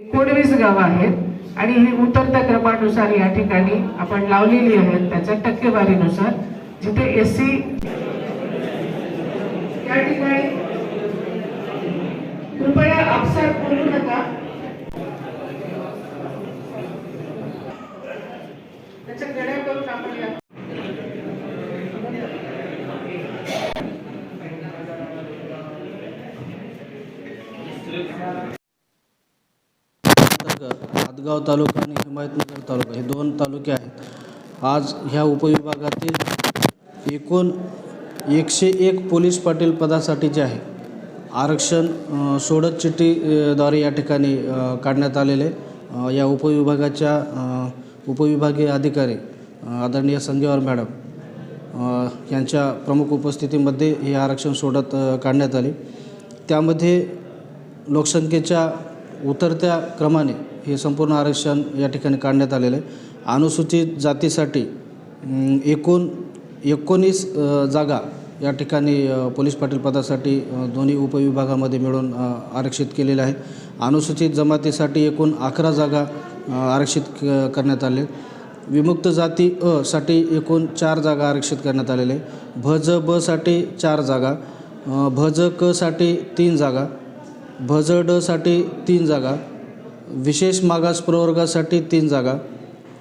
एकोणवीस गावं आहेत आणि ही उतरत्या क्रमानुसार या ठिकाणी आपण लावलेली आहेत त्याच्या टक्केवारीनुसार. जिथे एस सी या ठिकाणी कृपया आपसात बोलू नका. त्याच्या गड्या करून आपण हातगाव तालुका आणि हिमायतनगर तालुका हे दोन तालुके आहेत. आज ह्या उपविभागातील एकूण एकशे एक पोलीस पाटील पदासाठी जे आहे आरक्षण सोडत चिठ्ठीद्वारे या ठिकाणी काढण्यात आलेले या उपविभागाच्या उपविभागीय अधिकारी आदरणीय संगीवार मॅडम यांच्या प्रमुख उपस्थितीमध्ये हे आरक्षण सोडत काढण्यात आले. त्यामध्ये लोकसंख्येच्या उतरत्या क्रमाने हे संपूर्ण आरक्षण या ठिकाणी काढण्यात आलेलं आहे. अनुसूचित जातीसाठी एकूण एकोणीस जागा या ठिकाणी पोलीस पाटील पदासाठी दोन्ही उपविभागामध्ये मिळून आरक्षित केलेल्या आहेत अनुसूचित जमातीसाठी एकूण अकरा जागा आरक्षित क करण्यात आले. विमुक्त जाती अ साठी एकूण चार जागा आरक्षित करण्यात आलेले भ ज ब साठी चार जागा भ ज क साठी तीन जागा भ ज ड साठी तीन जागा विशेष मागास प्रवर्गासाठी तीन जागा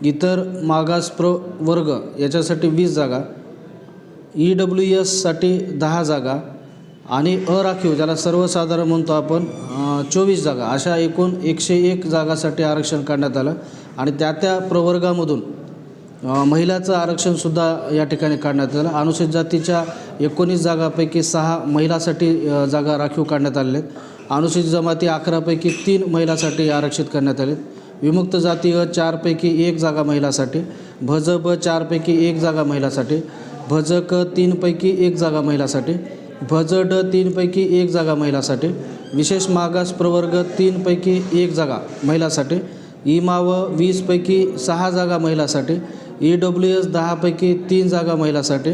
इतर मागास प्रवर्ग याच्यासाठी वीस जागा ई डब्ल्यू एससाठी दहा जागा आणि अराखीव ज्याला सर्वसाधारण म्हणतो आपण चोवीस जागा. अशा एकूण एकशे एक जागासाठी आरक्षण काढण्यात आलं आणि त्या त्या प्रवर्गामधून महिलाचं आरक्षणसुद्धा या ठिकाणी काढण्यात आलं. अनुसूचित जातीच्या एकोणीस जागापैकी सहा महिलासाठी जागा राखीव काढण्यात आलेल्या आहेत. अनुसूचित जमाती अकरापैकी तीन महिलासाठी आरक्षित करण्यात आले. विमुक्त जाती अ चारपैकी एक जागा महिलासाठी भज ब चारपैकी एक जागा महिलासाठी भज क तीनपैकी एक जागा महिलासाठी भज ड तीनपैकी एक जागा महिलासाठी विशेष मागास प्रवर्ग तीनपैकी एक जागा महिलासाठी इमा व वीसपैकी सहा जागा महिलासाठी ई डब्ल्यू एस दहापैकी तीन जागा महिलासाठी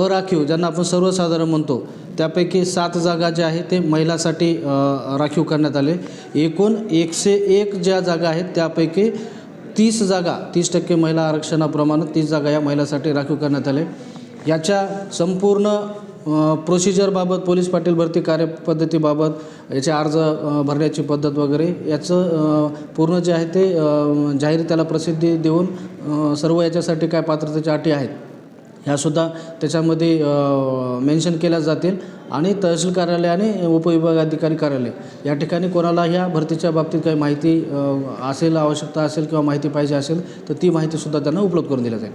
अराखीव ज्यांना आपण सर्वसाधारण म्हणतो त्यापैकी सात जागा ज्या आहेत ते महिलासाठी राखीव करण्यात आले. एकूण एकशे एक ज्या जागा आहेत त्यापैकी तीस जागा तीस टक्के महिला आरक्षणाप्रमाणे तीस जागा या महिलासाठी राखीव करण्यात आले. याच्या संपूर्ण प्रोसिजरबाबत पोलीस पाटील भरती कार्यपद्धतीबाबत याचे अर्ज भरण्याची पद्धत वगैरे याचं पूर्ण जे आहे ते जाहीर त्याला प्रसिद्धी देऊन सर्व याच्यासाठी काय पात्रतेच्या अटी आहेत ह्यासुद्धा त्याच्यामध्ये मेन्शन केल्या जातील. आणि तहसील कार्यालय आणि उपविभागाधिकारी कार्यालय. या ठिकाणी कोणाला ह्या भरतीच्या बाबतीत काही माहिती असेल आवश्यकता असेल किंवा माहिती पाहिजे असेल तर ती माहितीसुद्धा त्यांना उपलब्ध करून दिली जाईल.